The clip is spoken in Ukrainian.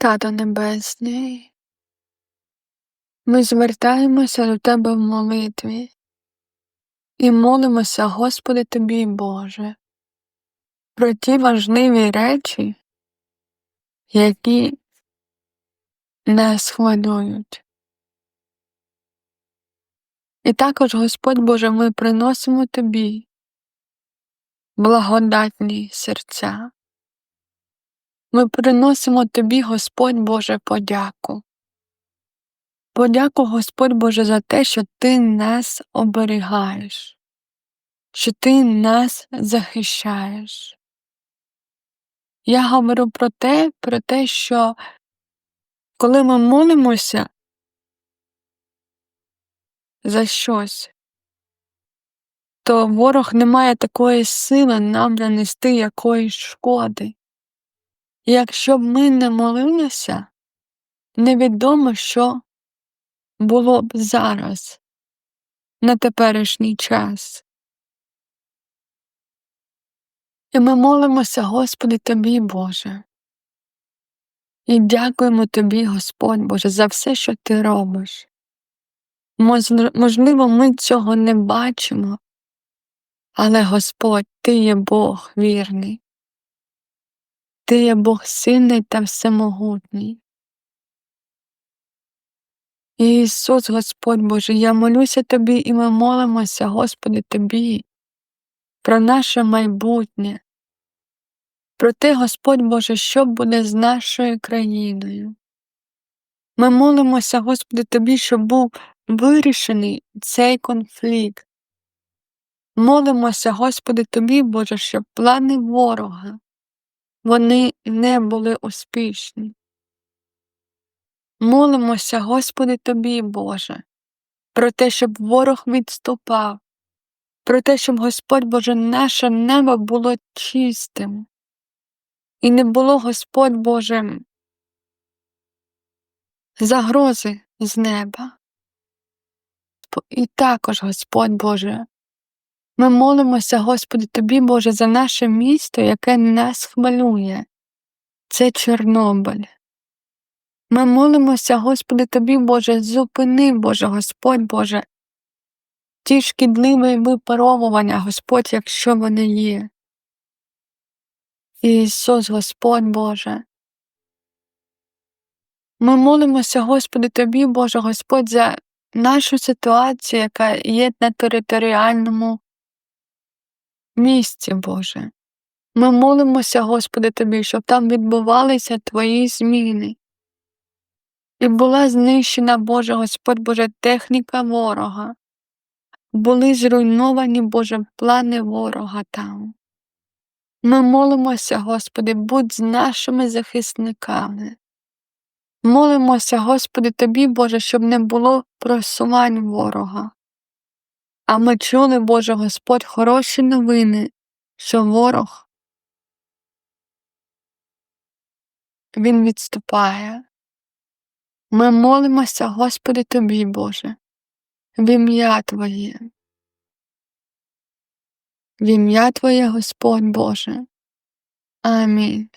Тато Небесний, ми звертаємося до Тебе в молитві і молимося, Господи Тобі, Боже, про ті важливі речі, які нас хвилюють. І також, Господь Боже, ми приносимо Тобі благодатні серця. Ми приносимо Тобі, Господь Боже, подяку. Подяку, Господь Боже, за те, що Ти нас оберігаєш, що Ти нас захищаєш. Я говорю про те, про те, що коли ми молимося за щось, то ворог не має такої сили нам нанести якоїсь шкоди. Якщо б ми не молилися, невідомо, що було б зараз, на теперішній час. І ми молимося, Господи, Тобі, Боже. І дякуємо Тобі, Господь Боже, за все, що Ти робиш. Можливо, ми цього не бачимо, але Господь, Ти є Бог вірний, Ти є Бог сильний та всемогутній. Ісус, Господь Боже, я молюся Тобі і ми молимося, Господи, Тобі, про наше майбутнє, про те, Господь Боже, що буде з нашою країною. Ми молимося, Господи, Тобі, щоб був вирішений цей конфлікт. Молимося, Господи, Тобі, Боже, щоб плани ворога вони не були успішні. Молимося, Господи, Тобі, Боже, про те, щоб ворог відступав, про те, щоб Господь Боже, наше небо було чистим, і не було, Господь Боже, загрози з неба. І також, Господь Боже, ми молимося, Господи, Тобі, Боже, за наше місто, яке нас хвилює. Це Чорнобиль. Ми молимося, Господи, Тобі, Боже, зупини, Боже, Господь Боже, ті шкідливі випаровування, Господь, якщо вони є. Ісус, Господь Боже. Ми молимося, Господи, Тобі, Боже, Господь, за нашу ситуацію, яка є на територіальному місці, Боже. Ми молимося, Господи, Тобі, щоб там відбувалися Твої зміни. І була знищена, Боже, Господь Боже, техніка ворога. Були зруйновані, Боже, плани ворога там. Ми молимося, Господи, будь з нашими захисниками. Молимося, Господи, Тобі, Боже, щоб не було просувань ворога. А ми чули, Боже Господь, хороші новини, що ворог він відступає. Ми молимося, Господи, Тобі, Боже, в ім'я Твоє. В ім'я Твоє, Господь Боже. Амінь.